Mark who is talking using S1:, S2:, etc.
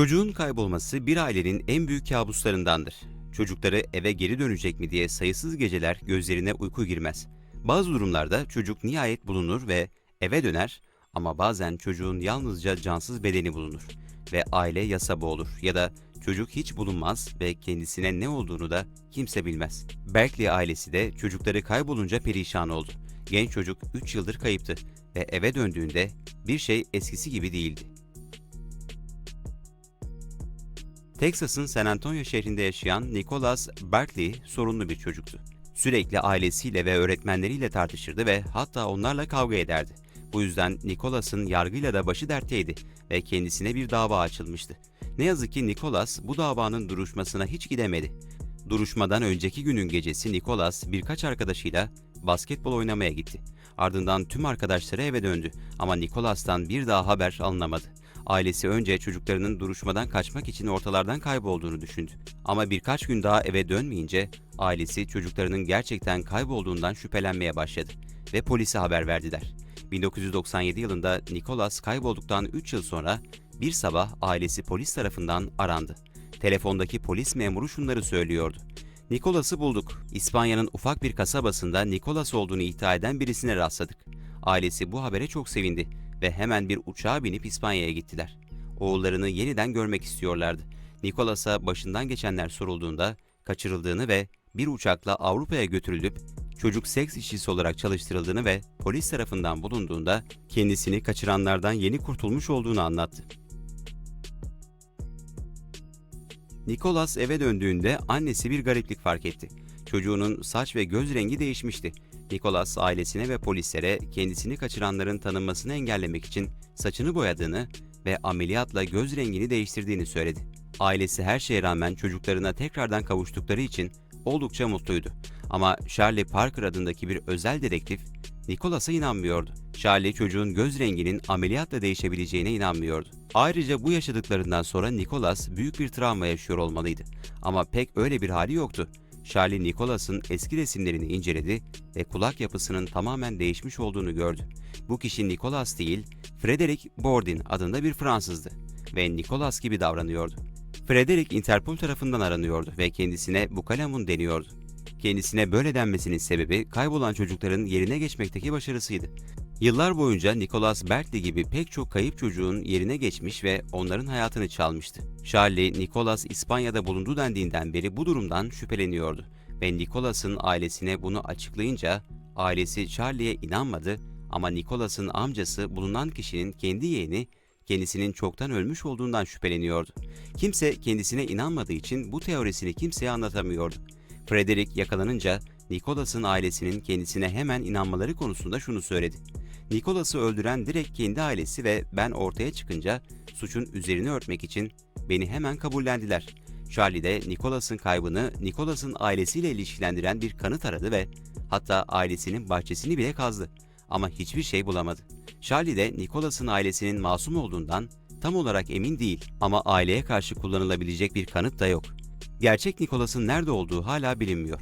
S1: Çocuğun kaybolması bir ailenin en büyük kabuslarındandır. Çocukları eve geri dönecek mi diye sayısız geceler gözlerine uyku girmez. Bazı durumlarda çocuk nihayet bulunur ve eve döner ama bazen çocuğun yalnızca cansız bedeni bulunur ve aile yasa boğulur ya da çocuk hiç bulunmaz ve kendisine ne olduğunu da kimse bilmez. Berkeley ailesi de çocukları kaybolunca perişan oldu. Genç çocuk 3 yıldır kayıptı ve eve döndüğünde bir şey eskisi gibi değildi. Texas'ın San Antonio şehrinde yaşayan Nicholas Berkeley sorunlu bir çocuktu. Sürekli ailesiyle ve öğretmenleriyle tartışırdı ve hatta onlarla kavga ederdi. Bu yüzden Nicholas'ın yargıyla da başı dertteydi ve kendisine bir dava açılmıştı. Ne yazık ki Nicholas bu davanın duruşmasına hiç gidemedi. Duruşmadan önceki günün gecesi Nicholas birkaç arkadaşıyla basketbol oynamaya gitti. Ardından tüm arkadaşları eve döndü ama Nicholas'tan bir daha haber alınamadı. Ailesi önce çocuklarının duruşmadan kaçmak için ortalardan kaybolduğunu düşündü. Ama birkaç gün daha eve dönmeyince ailesi çocuklarının gerçekten kaybolduğundan şüphelenmeye başladı ve polise haber verdiler. 1997 yılında Nicholas kaybolduktan 3 yıl sonra bir sabah ailesi polis tarafından arandı. Telefondaki polis memuru şunları söylüyordu. Nicholas'ı bulduk. İspanya'nın ufak bir kasabasında Nicholas olduğunu iddia eden birisine rastladık. Ailesi bu habere çok sevindi ve hemen bir uçağa binip İspanya'ya gittiler. Oğullarını yeniden görmek istiyorlardı. Nicholas'a başından geçenler sorulduğunda kaçırıldığını ve bir uçakla Avrupa'ya götürülüp çocuk seks işçisi olarak çalıştırıldığını ve polis tarafından bulunduğunda kendisini kaçıranlardan yeni kurtulmuş olduğunu anlattı. Nicholas eve döndüğünde annesi bir gariplik fark etti. Çocuğunun saç ve göz rengi değişmişti. Nicholas ailesine ve polislere kendisini kaçıranların tanınmasını engellemek için saçını boyadığını ve ameliyatla göz rengini değiştirdiğini söyledi. Ailesi her şeye rağmen çocuklarına tekrardan kavuştukları için oldukça mutluydu. Ama Charlie Parker adındaki bir özel dedektif Nicholas'a inanmıyordu. Charlie çocuğun göz renginin ameliyatla değişebileceğine inanmıyordu. Ayrıca bu yaşadıklarından sonra Nicholas büyük bir travma yaşıyor olmalıydı. Ama pek öyle bir hali yoktu. Charlie Nicholas'ın eski resimlerini inceledi ve kulak yapısının tamamen değişmiş olduğunu gördü. Bu kişi Nicholas değil, Frederick Bourdin adında bir Fransızdı ve Nicholas gibi davranıyordu. Frederick Interpol tarafından aranıyordu ve kendisine Bukalamun deniyordu. Kendisine böyle denmesinin sebebi kaybolan çocukların yerine geçmekteki başarısıydı. Yıllar boyunca Nicholas Berkeley gibi pek çok kayıp çocuğun yerine geçmiş ve onların hayatını çalmıştı. Charlie, Nicholas İspanya'da bulundu dendiğinden beri bu durumdan şüpheleniyordu ve Nicholas'ın ailesine bunu açıklayınca ailesi Charlie'ye inanmadı ama Nicholas'ın amcası bulunan kişinin kendi yeğeni kendisinin çoktan ölmüş olduğundan şüpheleniyordu. Kimse kendisine inanmadığı için bu teorisini kimseye anlatamıyordu. Frederick yakalanınca Nicholas'ın ailesinin kendisine hemen inanmaları konusunda şunu söyledi. Nicholas'ı öldüren direkt kendi ailesi ve ben ortaya çıkınca suçun üzerini örtmek için beni hemen kabullendiler. Charlie de Nicholas'ın kaybını Nicholas'ın ailesiyle ilişkilendiren bir kanıt aradı ve hatta ailesinin bahçesini bile kazdı. Ama hiçbir şey bulamadı. Charlie de Nicholas'ın ailesinin masum olduğundan tam olarak emin değil ama aileye karşı kullanılabilecek bir kanıt da yok. Gerçek Nicholas'ın nerede olduğu hala bilinmiyor.